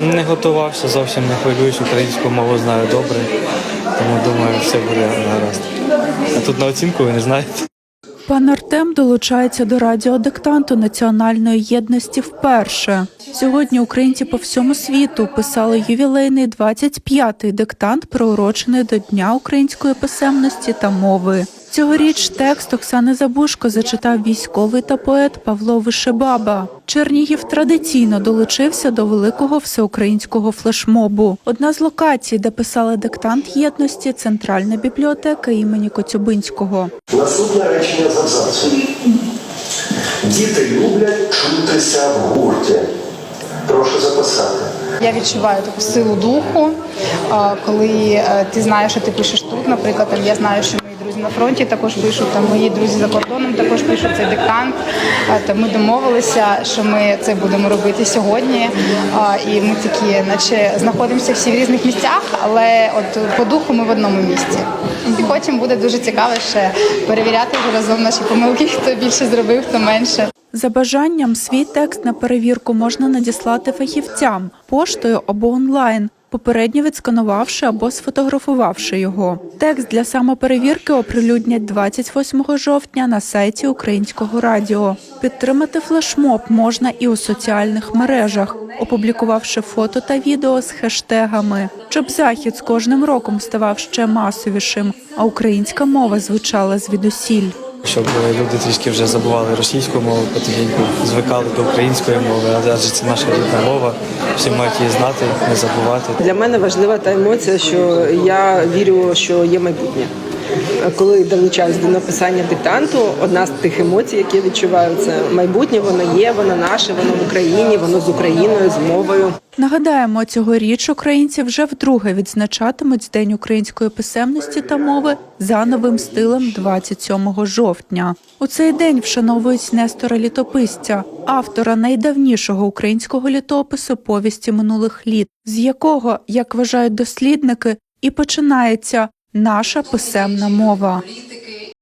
Не готувався, зовсім не хвилююсь, українську мову знаю добре, тому думаю, все буде гаразд. А тут на оцінку ви не знаєте. Пан Артем долучається до радіодиктанту національної єдності вперше. Сьогодні українці по всьому світу писали ювілейний 25-й диктант, приурочений до Дня української писемності та мови. Цьогоріч текст Оксани Забушко зачитав військовий та поет Павло Вишебаба. Чернігів традиційно долучився до великого всеукраїнського флешмобу. Одна з локацій, де писали диктант єдності, центральна бібліотека імені Коцюбинського. Наступне речення з абзацу. Діти люблять чутися в гурті. Прошу записати. Я відчуваю таку силу духу, коли е, ти знаєш, що ти пишеш тут. Наприклад, там я знаю, що на фронті також пишуть, там мої друзі за кордоном також пишуть цей диктант. Та ми домовилися, що ми це будемо робити сьогодні. І ми такі, наче знаходимося всі в різних місцях, але от по духу ми в одному місці. І потім буде дуже цікаво ще перевіряти вже разом наші помилки, хто більше зробив, хто менше. За бажанням свій текст на перевірку можна надіслати фахівцям поштою або онлайн, попередньо відсканувавши або сфотографувавши його. Текст для самоперевірки оприлюднять 28 жовтня на сайті Українського радіо. Підтримати флешмоб можна і у соціальних мережах, опублікувавши фото та відео з хештегами, щоб захід з кожним роком ставав ще масовішим, а українська мова звучала звідусіль. Щоб люди трішки вже забували російську мову, потихеньку звикали до української мови, адже це наша рідна мова. Всі мають її знати, не забувати. Для мене важлива та емоція, що я вірю, що є майбутнє. Коли долучаюсь до написання диктанту, одна з тих емоцій, які відчуваю, це майбутнє, воно є, воно наше, воно в Україні, воно з Україною, з мовою. Нагадаємо, цьогоріч українці вже вдруге відзначатимуть День української писемності та мови за новим стилем 27 жовтня. У цей день вшановують Нестора Літописця, автора найдавнішого українського літопису повісті минулих літ, з якого, як вважають дослідники, і починається наша писемна мова.